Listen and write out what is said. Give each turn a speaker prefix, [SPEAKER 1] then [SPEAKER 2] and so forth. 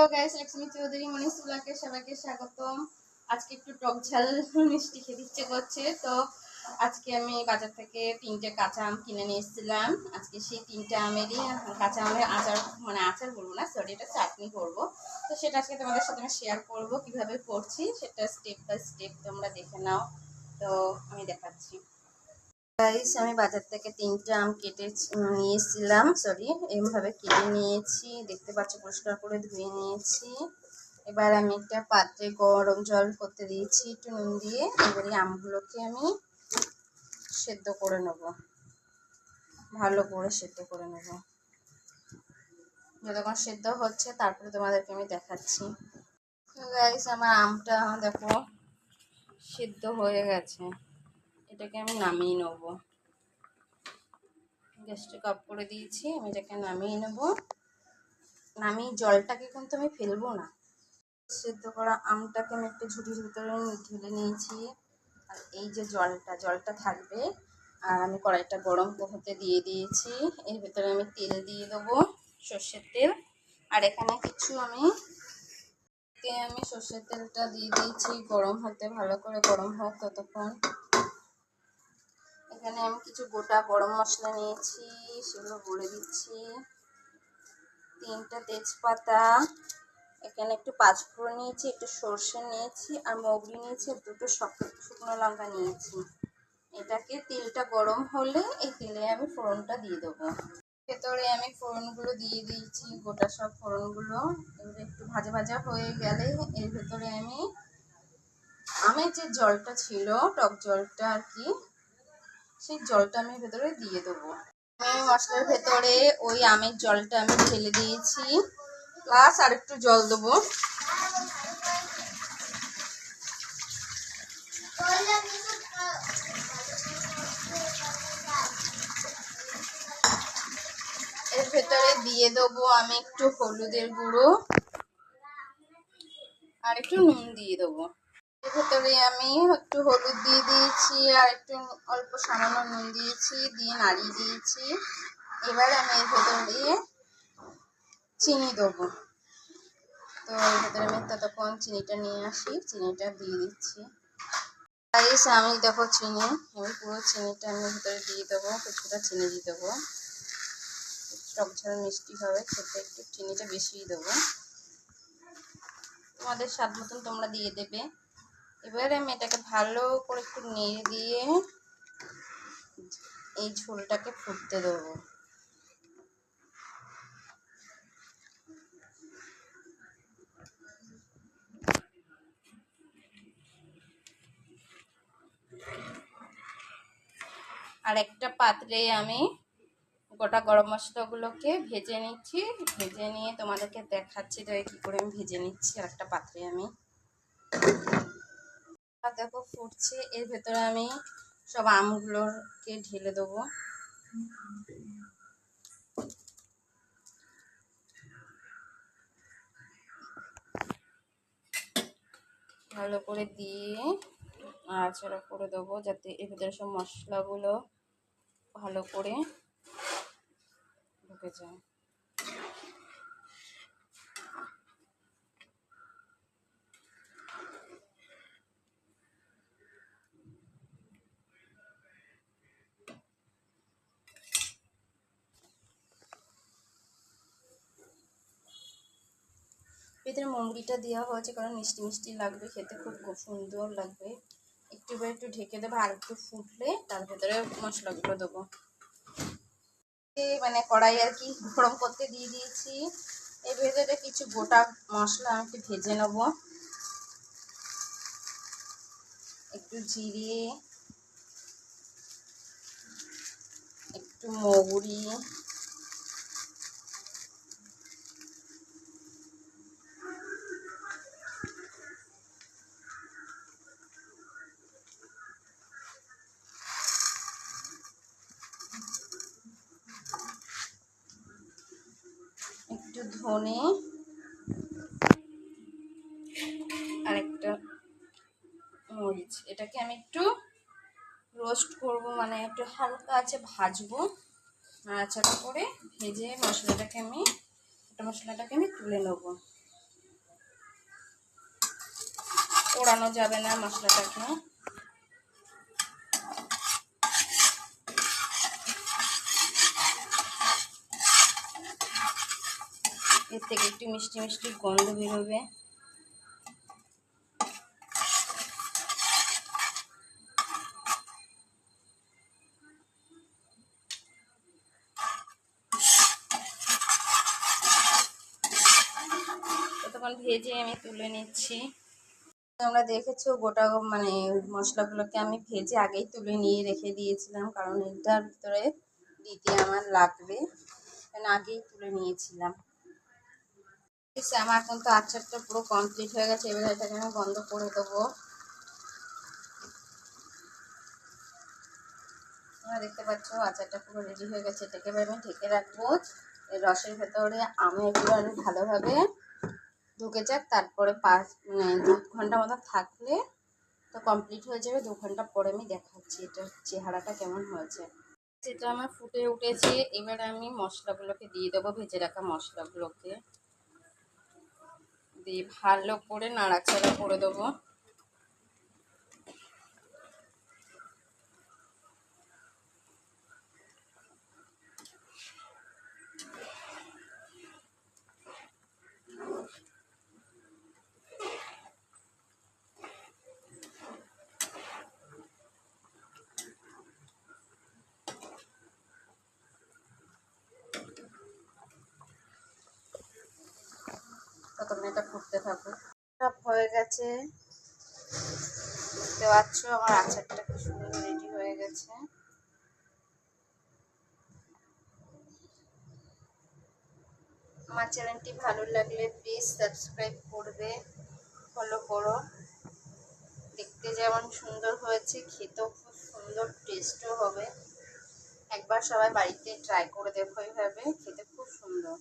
[SPEAKER 1] Hello guys Lakshmi Chowdhury সবাইকে স্বাগতম। আজকে একটু টক ঝাল মিষ্টি করছে, তো আজকে আমি বাজার থেকে তিনটে কাঁচা আম কিনে নিয়ে এসেছিলাম। আজকে সেই তিনটে আমেরই কাঁচা আমের আচার মানে আচার বলব না এটা চাটনি তো সেটা আজকে তোমাদের সাথে শেয়ার করব, কীভাবে করছি, সেটা স্টেপ বাই স্টেপ তোমরা দেখে নাও। তো আমি দেখাচ্ছি। গাইস আমি বাজার থেকে তিনটে আম কেটে নিয়ে এসেছিলাম সরি এইভাবে কেটে নিয়েছি, দেখতে পাচ্ছ, পরিষ্কার করে ধুয়ে নিয়েছি। এবার আমি একটা পাত্রে গরম জল করতে দিয়েছি, একটু নুন দিয়ে, এবারে আমগুলোকে আমি সেদ্ধ করে নেব। ভালো করে সেদ্ধ করে নেব। যতক্ষণ সেদ্ধ হচ্ছে, তারপরে তোমাদেরকে আমি দেখাচ্ছি। গাইস আমার আমটা, দেখো, সেদ্ধ হয়ে গেছে। এটাকে আমি নামিয়ে নেব। গ্যাসটা অফ করে দিয়েছি, আমি এটাকে নামিয়ে নেব। নামিয়ে জলটাকে কিন্তু আমি ফেলব না। সেদ্ধ করা আমটাকে আমি একটু ঝুড়ির ভিতরে ঢেলে নিয়েছি। আর এই যে জলটা জলটা থাকবে। আর আমি কড়াইটা গরম হতে দিয়ে দিয়েছি। এর ভিতরে আমি তেল দিয়ে দেবো, সর্ষের তেল। আর এখানে কিছু আমি আমি সর্ষের তেলটা দিয়ে দিয়েছি। গরম হতে ভালো করে গরম হোক ততক্ষণ। এখানে আমি কিছু গোটা গরম মশলা নিয়েছি, সেগুলো বলে দিচ্ছি। তিনটা তেজপাতা, এখানে একটু পাঁচফোড়ন নিয়েছি, একটু সর্ষে নিয়েছি, আর মগরি নিয়েছি দুটো শুকনো লঙ্কা নিয়েছি। এটাকে তেলটা গরম হলে এই তেলে আমি ফোড়নটা দিয়ে দেবো। ভেতরে আমি ফোড়নগুলো দিয়ে দিয়েছি, গোটা সব ফোড়নগুলো। এবারে একটু ভাজা ভাজা হয়ে গেলে এর ভেতরে আমি আমের যে জলটা ছিল, টক জলটা আর কি সেই জলটা আমি ভেতরে দিয়ে দেবো। মশলার ভেতরে ওই আমের জলটা আমি ঢেলে দিয়েছি। প্লাস আর একটু জল দেবো। এর ভেতরে দিয়ে দেবো আমি একটু হলুদের গুঁড়ো। আর একটু নুন দিয়ে দেবো। এর ভেতরে আমি একটু হলুদ দিয়ে দিয়েছি আর একটু অল্প সামান্য নুন দিয়েছি, দিয়ে নাড়িয়ে দিয়েছি। এবার আমি এর ভেতরে চিনি দেবো। তো এর ভেতরে আমি ততক্ষণ চিনিটা নিয়ে আসি, চিনিটা দিয়ে দিচ্ছি। গাইস আমি দেখো চিনি, আমি পুরো চিনিটা আমি ভেতরে দিয়ে দেবো, কিছুটা চিনি দিয়ে দেবো। টক ঝাল মিষ্টি হবে, খেতে একটু চিনিটা বেশিই দেবো। তোমাদের স্বাদ মতন তোমরা দিয়ে দেবে। এবারে আমি এটাকে ভালো করে একটু নেড়ে দিয়ে এই ঝোলটাকে ফুটতে দেবো। আর একটা পাত্রে আমি গোটা গরম মশলাগুলোকে ভেজে নিচ্ছি। ভেজে নিয়ে তোমাদেরকে দেখাচ্ছি তো কী করে আমি ভেজে নিচ্ছি। আর একটা পাত্রে আমি দেখো ফুটছে, এর ভেতরে আমি সব আমগুলোকে ঢেলে দেবো। ভালো করে দিয়ে নাড়াচাড়া করে দেবো যাতে এর ভেতরে সব মশলাগুলো ভালো করে ঢুকে যায়। ভিতরে মুরগিটা দেওয়া হয়েছে কারণ মিষ্টি মিষ্টি লাগবে, খেতে খুব সুন্দর লাগবে। একটু একটু ঢেকে দেবো আর একটু ফুটলে তার ভেতরে মশলাগুলো দেবো। মানে কড়াই আর কি গরম করতে দিয়ে দিয়েছি। এর ভেতরে কিছু গোটা মশলা আমি ভেজে নেব। একটু জিরে, একটু মৌরি ধনে। আরেকটা মরিচ। এটাকে আমি একটু রোস্ট করব মানে একটু হালকা আছে ভাজবো। নাড়াচাড়া করে ভেজে মশলাটাকে আমি একটা মশলাটাকে আমি তুলে নেব। পোড়ানো যাবে না মশলাটাকে। এর থেকে একটু মিষ্টি মিষ্টি গন্ধ বেরোবে। ততক্ষণ ভেজে আমি তুলে নিচ্ছি। তোমরা দেখেছ গোটা মানে মশলাগুলোকে আমি ভেজে আগেই তুলে নিয়ে রেখে দিয়েছিলাম, কারণ এটার ভিতরে দিতে আমার লাগবে। আগেই তুলে নিয়েছিলাম। আমার এখন তো আচারটা পুরো কমপ্লিট হয়ে গেছে, এবার এটাকে আমি বন্ধ করে দেবো। তোমরা দেখতে পাচ্ছ, আচারটা পুরো রেডি হয়ে গেছে, এটাকে এবার আমি ঢেকে রাখব। রসের ভেতরে আমেরগুলো আরও ভালোভাবে ঢুকে যাক, তারপরে পাঁচ মানে দু ঘণ্টা মতো থাকলে তো কমপ্লিট হয়ে যাবে। দু ঘণ্টা পরে আমি দেখাচ্ছি এটার চেহারাটা কেমন হয়েছে। সেটা আমার ফুটে উঠেছে, এবার আমি মশলাগুলোকে দিয়ে দেবো, ভেজে রাখা মশলাগুলোকে। দিয়ে ভালো করে নাড়াচাড়া করে দেবো। ততক্ষণ এটা ফুটতে থাকুক সব হয়ে গেছে। দেখতে পাচ্ছ আমার আচারটা খুব সুন্দর রেডি হয়ে গেছে। আমার চ্যানেলটি ভালো লাগলে প্লিজ সাবস্ক্রাইব করবে, ফলো করো। দেখতে যেমন সুন্দর হয়েছে, খেতেও খুব সুন্দর টেস্টও হবে। একবার সবাই বাড়িতে ট্রাই করে দেখো এইভাবে, খেতে খুব সুন্দর।